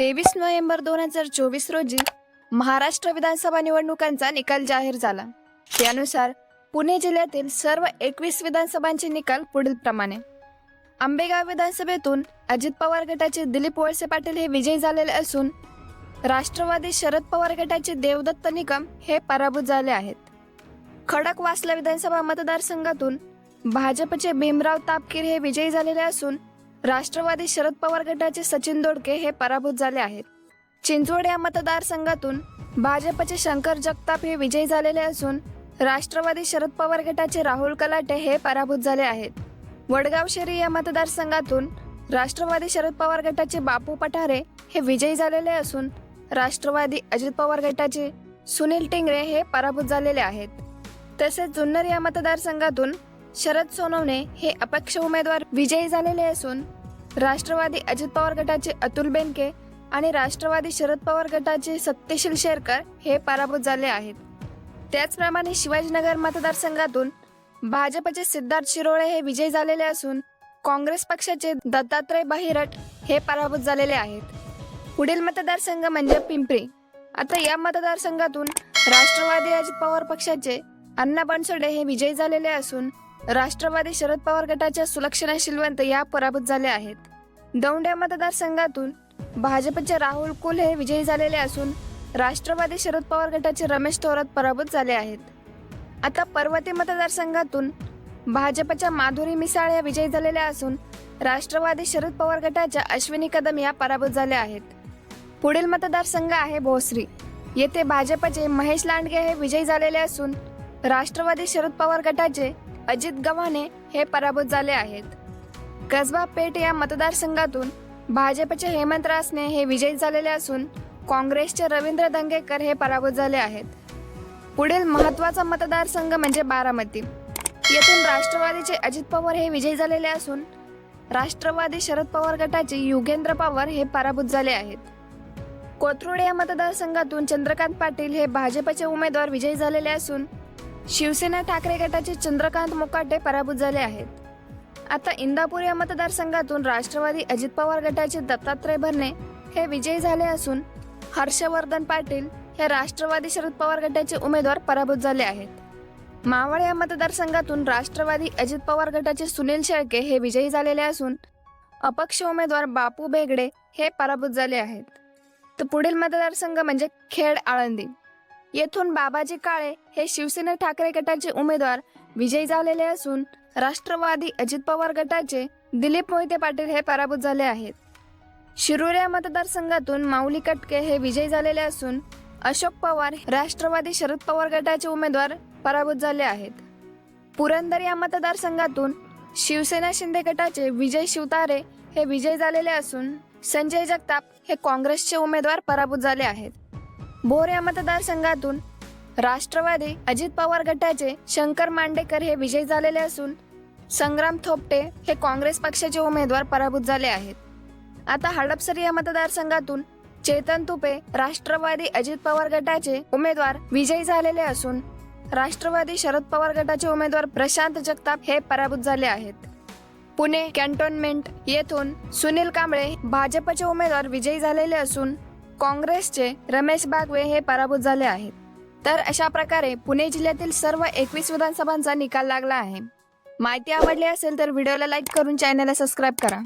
तेवीस नोव्हेंबर दोन हजार चोवीस रोजी महाराष्ट्र विधानसभा निवडणुकांचा निकाल जाहीर झाला. त्यानुसार पुणे जिल्ह्यातील सर्व एकवीस विधानसभांचे निकाल पुढील प्रमाणे. आंबेगाव विधानसभेतून अजित पवार गटाचे दिलीप वळसे पाटील हे विजयी झालेले असून राष्ट्रवादी शरद पवार गटाचे देवदत्त निकम हे पराभूत झाले आहेत. खडकवासला विधानसभा मतदारसंघातून भाजपचे भीमराव तापकीर हे विजयी झालेले असून राष्ट्रवादी शरद पवार गटाचे सचिन दोडके हे पराभूत झाले आहेत. चिंचवड या मतदारसंघातून भाजपचे शंकर जगताप हे विजयी झालेले असून राष्ट्रवादी शरद पवार गटाचे राहुल कलाटे हे पराभूत झाले आहेत. वडगाव शहरी या मतदारसंघातून राष्ट्रवादी शरद पवार गटाचे बापू पठारे हे विजयी झालेले असून राष्ट्रवादी अजित पवार गटाचे सुनील टिंगरे हे पराभूत झालेले आहेत. तसेच जुन्नर या मतदारसंघातून शरद सोनवणे हे अपक्ष उमेदवार विजयी झालेले असून राष्ट्रवादी अजित पवार गटाचे अतुल बेनके आणि राष्ट्रवादी शरद पवार गटाचे सत्यशील शेरकर हे पराभूत झाले आहेत. त्याचप्रमाणे शिवाजीनगर मतदारसंघातून भाजपचे सिद्धार्थ शिरोळे हे विजयी झालेले असून काँग्रेस पक्षाचे दत्तात्रय बाहिरट हे पराभूत झालेले आहेत. पुढील मतदारसंघ म्हणजे पिंपरी. आता या मतदारसंघातून राष्ट्रवादी अजित पवार पक्षाचे अण्णा बनसोडे हे विजयी झालेले असून राष्ट्रवादी शरद पवार गटाच्या सुलक्षणा शिलवंत या पराभूत झाल्या आहेत. दौंड्या मतदारसंघातून भाजपचे राहुल कुल हे विजयी झालेले असून राष्ट्रवादी शरद पवार गटाचे रमेश थोरात पराभूत झाले आहेत. आता पर्वती मतदारसंघातून भाजपच्या माधुरी मिसाळ या विजयी झालेल्या असून राष्ट्रवादी शरद पवार गटाच्या अश्विनी कदम या पराभूत झाल्या आहेत. पुढील मतदारसंघ आहे भोसरी. येथे भाजपचे महेश लांडगे हे विजयी झालेले असून राष्ट्रवादी शरद पवार गटाचे अजित गव्हाणे हे पराभूत झाले आहेत. कसबा पेठ या मतदारसंघातून भाजपचे हेमंत रासने हे विजयी झालेले असून काँग्रेसचे रवींद्र दंगेकर हे पराभूत झाले आहेत. पुढील महत्त्वाचा मतदारसंघ म्हणजे बारामती. येथून राष्ट्रवादीचे अजित पवार हे विजयी झालेले असून राष्ट्रवादी शरद पवार गटाचे युगेंद्र पवार हे पराभूत झाले आहेत. कोथरूड या मतदारसंघातून चंद्रकांत पाटील हे भाजपचे उमेदवार विजयी झालेले असून शिवसेना ठाकरे गटाचे चंद्रकांत मुकाटे पराभूत झाले आहेत. आता इंदापूर या मतदारसंघातून राष्ट्रवादी अजित पवार गटाचे दत्तात्रय भरणे हे विजयी झाले असून हर्षवर्धन पाटील हे राष्ट्रवादी शरद पवार गटाचे उमेदवार पराभूत झाले आहेत. मावळ या मतदारसंघातून राष्ट्रवादी अजित पवार गटाचे सुनील शेळके हे विजयी झालेले असून अपक्ष उमेदवार बापू बेगडे हे पराभूत झाले आहेत. तर पुढील मतदारसंघ म्हणजे खेड आळंदी. येथून बाबाजी काळे हे शिवसेना ठाकरे गटाचे उमेदवार विजयी झालेले असून राष्ट्रवादी अजित पवार गटाचे दिलीप मोहिते पाटील हे पराभूत झाले आहेत. शिरूर या मतदारसंघातून माऊली कटके हे विजयी झालेले असून अशोक पवार राष्ट्रवादी शरद पवार गटाचे उमेदवार पराभूत झाले आहेत. पुरंदर या मतदारसंघातून शिवसेना शिंदे गटाचे विजय शिवतारे हे विजय झालेले असून संजय जगताप हे काँग्रेसचे उमेदवार पराभूत झाले आहेत. भोर या मतदारसंघातून राष्ट्रवादी अजित पवार गटाचे शंकर मांडेकर हे विजयी झालेले असून संग्राम थोपटे हे काँग्रेस पक्षाचे उमेदवार पराभूत झाले आहेत. आता हडपसर या मतदारसंघातून चेतन तुपे राष्ट्रवादी अजित पवार गटाचे उमेदवार विजयी झालेले असून राष्ट्रवादी शरद पवार गटाचे उमेदवार प्रशांत जगताप हे पराभूत झाले आहेत. पुणे कॅन्टोन्मेंट येथून सुनील कांबळे भाजपचे उमेदवार विजयी झालेले असून काँग्रेसचे रमेश बागवे हे पराभूत झाले आहेत. तर अशा प्रकारे पुणे जिल्ह्यातील सर्व एकवीस विधानसभांचा निकाल लागला आहे. माहिती आवडली असेल तर व्हिडिओला लाईक करून चॅनलला सबस्क्राईब करा.